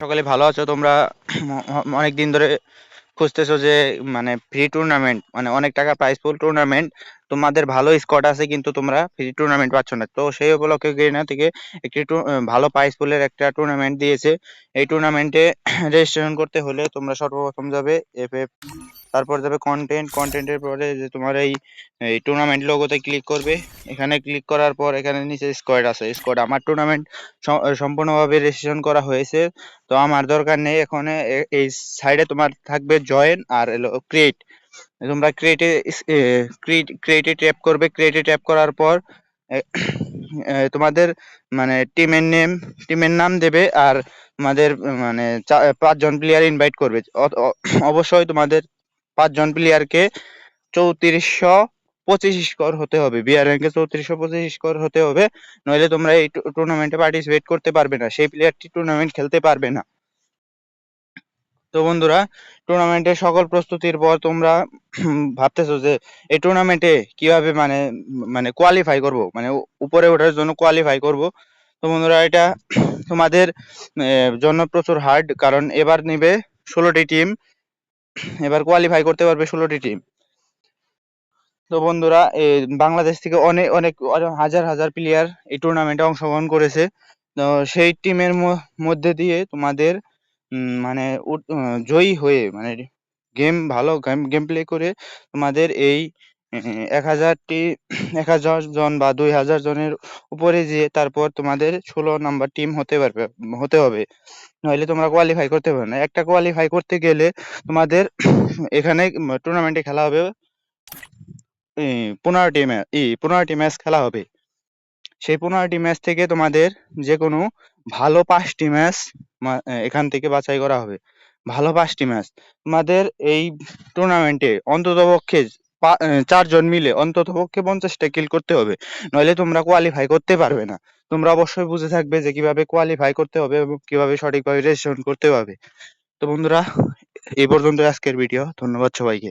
সকলে ভালো আছো? তোমরা অনেক দিন ধরে খুঁজতেছো যে মানে ফ্রি টুর্নামেন্ট মানে অনেক টাকা প্রাইস ফুল টুর্নামেন্ট তোমাদের ভালো স্কোয়াড আছে কিন্তু তোমরা ফ্রি টুর্নামেন্ট পাচ্ছ না। তো সেই উপলক্ষে গ্রেনা থেকে একটি ভালো প্রাইস ফুলের একটা টুর্নামেন্ট দিয়েছে। এই টুর্নামেন্টে রেজিস্ট্রেশন করতে হলে তোমরা সর্বপ্রথম যাবে এফ এফ তারপর যাবে কন্টেন্ট কন্টেন্টের পরে যে তোমার এই এই টুর্নামেন্ট লোগোতে ক্লিক করবে। এখানে ক্লিক করার পর এখানে নিচে স্কোয়াড আছে। স্কোয়াড আমার টুর্নামেন্ট সম্পূর্ণভাবে রেজিস্ট্রেশন করা হয়েছে। তো আমার দরকার নেই, এখানে এই সাইডে তোমার থাকবে জয়েন আর এলো ক্রিয়েট তোমরা ক্রিয়েটে ক্রিয়েটে ট্যাপ করবে। ক্রিয়েটে ট্যাপ করার পর তোমাদের মানে টিমের নেম টিমের নাম দেবে আর তোমাদের মানে পাঁচজন প্লেয়ার ইনভাইট করবে। অবশ্যই তোমাদের পাঁচজন প্লেয়ারকে চৌত্রিশশো পঁচিশ স্কোর হতে হবে। বিআর র্যাঙ্কে চৌত্রিশশো পঁচিশ স্কোর হতে হবে। নইলে তোমরা এই টুর্নামেন্টে পার্টিসিপেট করতে পারবে না। সেই প্লেয়ারটি টুর্নামেন্ট খেলতে পারবে না। তো বন্ধুরা টুর্নামেন্টের সকল প্রস্তুতির পর তোমরা ভাবতেছো যে এই টুর্নামেন্টে কীভাবে মানে মানে কোয়ালিফাই করব? মানে উপরে ওঠার জন্য কোয়ালিফাই করব? তো বন্ধুরা, এটা তোমাদের জন্য প্রচুর হার্ড কারণ এবার নেবে ষোলোটি টিম এবার কোয়ালিফাই করতে পারবে ষোলোটি টিম তো বন্ধুরা বাংলাদেশ থেকে অনেক অনেক হাজার হাজার প্লেয়ার এই টুর্নামেন্টে অংশগ্রহণ করেছে। তো সেই টিমের মধ্যে দিয়ে তোমাদের মানে আহ, জয়ী হয়ে মানে গেম ভালো গেম গেম প্লে করে তোমাদের এই এক হাজারটি এক হাজার জন বা দুই হাজার জনের উপরে যেয়ে তারপর তোমাদের ষোলো নাম্বার টিম হতে পারবে হতে হবে। নইলে তোমরা কোয়ালিফাই করতে পারবে না। একটা কোয়ালিফাই করতে গেলে তোমাদের এখানে টুর্নামেন্টে খেলা হবে পনেরোটি ম্যাচ ই পনেরোটি ম্যাচ খেলা হবে। সেই পনেরোটি ম্যাচ থেকে তোমাদের যে কোনো ভালো পাঁচটি ম্যাচ এখান থেকে বাছাই করা হবে। ভালো পাঁচটি ম্যাচ। তোমাদের এই টুর্নামেন্টে অন্তত পক্ষে চারজন মিলে অন্তত পক্ষে পঞ্চাশটা কিল করতে হবে। নইলে তোমরা কোয়ালিফাই করতে পারবে না। তোমরা অবশ্যই বুঝে থাকবে যে কীভাবে কোয়ালিফাই করতে হবে এবং কীভাবে সঠিকভাবে রেজিস্ট্রেশন করতে হবে। তো বন্ধুরা এই পর্যন্ত আজকের ভিডিও ধন্যবাদ সবাইকে।